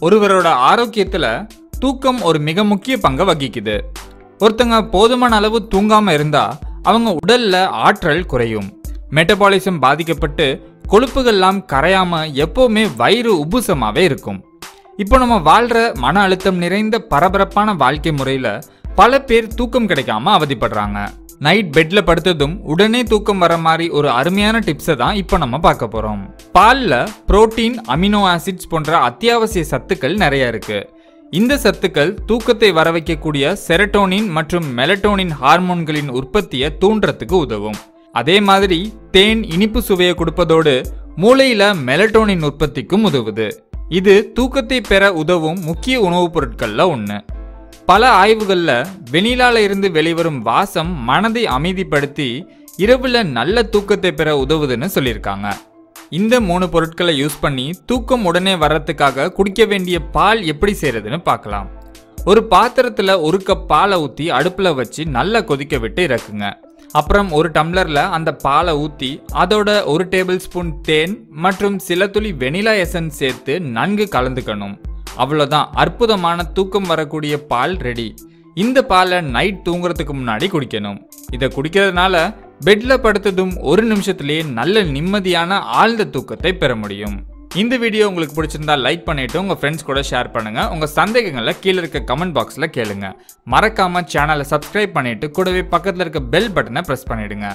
ஒருவரோட ஆரோக்கியத்துல தூக்கம் ஒரு மிக முக்கிய பங்கை வகிக்குது. ஒருத்தங்க போதுமான அளவு தூங்காம இருந்தா அவங்க உடல்ல ஆற்றல் குறையும். மெட்டபாலிசம் பாதிக்கப்பட்டு கொழுப்புகள்லாம் கரையாம எப்பவுமே வயிறு உப்புசமாவே இருக்கும். இப்போ நம்ம வாழ்ற மன அழுத்தம் நிறைந்த பரபரப்பான வாழ்க்கை முறையில பல பேர் தூக்கம் கிடைக்காம அவதிப்படுறாங்க. நைட் பெட்ல படுத்ததும் உடனே தூக்கம் வர மாதிரி ஒரு அருமையான டிப்ஸை தான் இப்போ நம்ம பார்க்க போறோம். பாலில் புரோட்டீன் அமினோ ஆசிட்ஸ் போன்ற அத்தியாவசிய சத்துக்கள் நிறைய இருக்கு. இந்த சத்துக்கள் தூக்கத்தை வர வைக்கக்கூடிய செரட்டோனின் மற்றும் மெலட்டோனின் ஹார்மோன்களின் உற்பத்தியை தூண்டுறதுக்கு உதவும். அதே மாதிரி தேன் இனிப்பு சுவையை கொடுப்பதோடு மூளையில மெலட்டோனின் உற்பத்திக்கும் உதவுது. இது தூக்கத்தை பெற உதவும் முக்கிய உணவுப் பொருட்கள்ல ஒன்று பல ஆய்வுகளில் வெனிலால இருந்து வெளிவரும் வாசம் மனதை அமைதிப்படுத்தி இரவில் நல்ல தூக்கத்தை பெற உதவுதுன்னு சொல்லியிருக்காங்க. இந்த மூணு பொருட்களை யூஸ் பண்ணி தூக்கம் உடனே வர்றதுக்காக குடிக்க வேண்டிய பால் எப்படி செய்யறதுன்னு பார்க்கலாம். ஒரு பாத்திரத்தில் ஒரு கப் பாலை ஊற்றி அடுப்பில் வச்சு நல்லா கொதிக்க விட்டு இறக்குங்க. அப்புறம் ஒரு டம்ளரில் அந்த பாலை ஊற்றி அதோட ஒரு டேபிள் ஸ்பூன் தேன் மற்றும் சில துளி வெனிலா எசன்ஸ் சேர்த்து நன்கு கலந்துக்கணும். அவ்வளோதான் அற்புதமான தூக்கம் வரக்கூடிய பால் ரெடி இந்த பாலை நைட் தூங்குறதுக்கு முன்னாடி குடிக்கணும். இதை குடிக்கிறதுனால பெட்ல படுத்ததும் ஒரு நிமிஷத்துலேயே நல்ல நிம்மதியான ஆழ்ந்த தூக்கத்தை பெற முடியும். இந்த வீடியோ உங்களுக்கு பிடிச்சிருந்தா லைக் பண்ணிட்டு உங்க ஃப்ரெண்ட்ஸ் கூட ஷேர் பண்ணுங்க. உங்க சந்தேகங்களை கீழே இருக்க கமெண்ட் பாக்ஸ்ல கேளுங்க. மறக்காம சேனலை சப்ஸ்கிரைப் பண்ணிட்டு கூடவே பக்கத்தில் இருக்க பெல் பட்டனை பிரஸ் பண்ணிடுங்க.